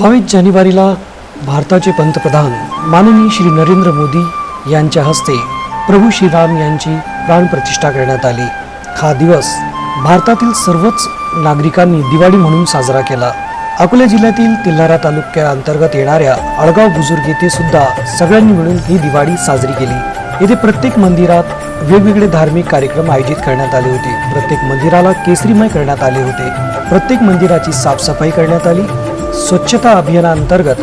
बावीस जानेवारीला भारताचे पंतप्रधान माननीय श्री नरेंद्र मोदी यांच्या हस्ते प्रभू श्रीराम यांची प्राणप्रतिष्ठा करण्यात आली. हा दिवस भारतातील सर्वच नागरिकांनी दिवाळी म्हणून साजरा केला. अकोला जिल्ह्यातील तिल्हारा तालुक्याअंतर्गत येणाऱ्या अळगाव बुजुर्ग येथे सुद्धा सगळ्यांनी मिळून ही दिवाळी साजरी केली. येथे प्रत्येक मंदिरात वेगवेगळे धार्मिक कार्यक्रम आयोजित करण्यात आले होते. प्रत्येक मंदिराला केसरीमय करण्यात आले होते. प्रत्येक मंदिराची साफसफाई करण्यात आली. स्वच्छता अभियानाअंतर्गत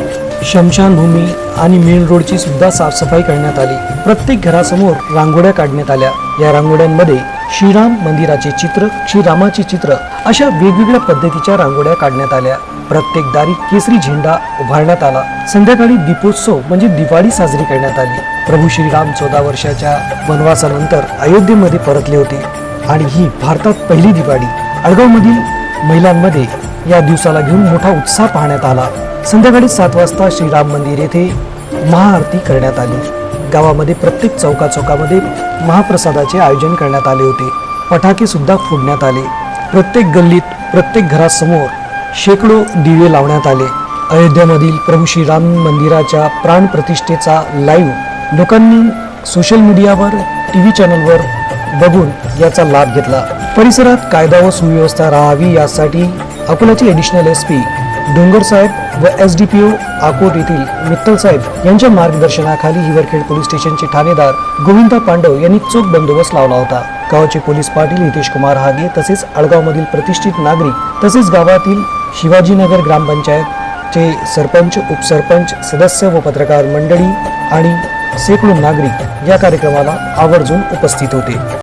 शमशानभूमी आणि मेन रोडची सुद्धा साफसफाई करण्यात आली. प्रत्येक घरासमोर रांगोळ्या काढण्यात आल्या. या रांगोळ्यांमध्ये श्रीराम मंदिराचे चित्र श्रीरामाचे चित्र अशा वेगवेगळ्या पद्धतीच्या रांगोळ्या काढण्यात आल्या. प्रत्येक दारी केसरी झेंडा उभारण्यात आला. संध्याकाळी दीपोत्सव म्हणजे दिवाळी साजरी करण्यात आली. प्रभू श्रीराम चौदा वर्षाच्या वनवासानंतर अयोध्येमध्ये परतले होते. आणि ही भारतात पहिली दिवाळी. अळगावमधील महिलांमध्ये या दिवसाला घेऊन मोठा उत्साह पाहण्यात आला. संध्याकाळी सात वाजता श्रीराम मंदिर येथे महाआरती करण्यात आली. गावामध्ये प्रत्येक चौका चौकामध्ये महाप्रसादाचे आयोजन करण्यात आले होते. पटाके सुद्धा फोडण्यात आले. प्रत्येक गल्लीत प्रत्येक घरासमोर शेकडो दिवे लावण्यात आले. अयोध्येमधील प्रभू श्रीराम मंदिराच्या प्राण प्रतिष्ठेचा लाईव्ह लोकांनी सोशल मीडियावर टी व्ही चॅनलवर बघून याचा लाभ घेतला. परिसरात कायदा व सुव्यवस्था राहावी यासाठी अकोल्याचे एडिशनल एस पी डोंगरसाहेब व S D P O Akot येथील मित्तल साहेब यांच्या मार्गदर्शनाखाली हिवरखेड पोलीस स्टेशनचे ठाणेदार गोविंद पांडव यांनी चोख बंदोबस्त लावला होता. गावाचे पोलीस पाटील हितेश कुमार हागे तसेच आळगावमधील प्रतिष्ठित नागरिक तसेच गावातील शिवाजीनगर ग्रामपंचायतचे सरपंच उपसरपंच सदस्य व पत्रकार मंडळी आणि शेकडो नागरिक या कार्यक्रमाला आवर्जून उपस्थित होते.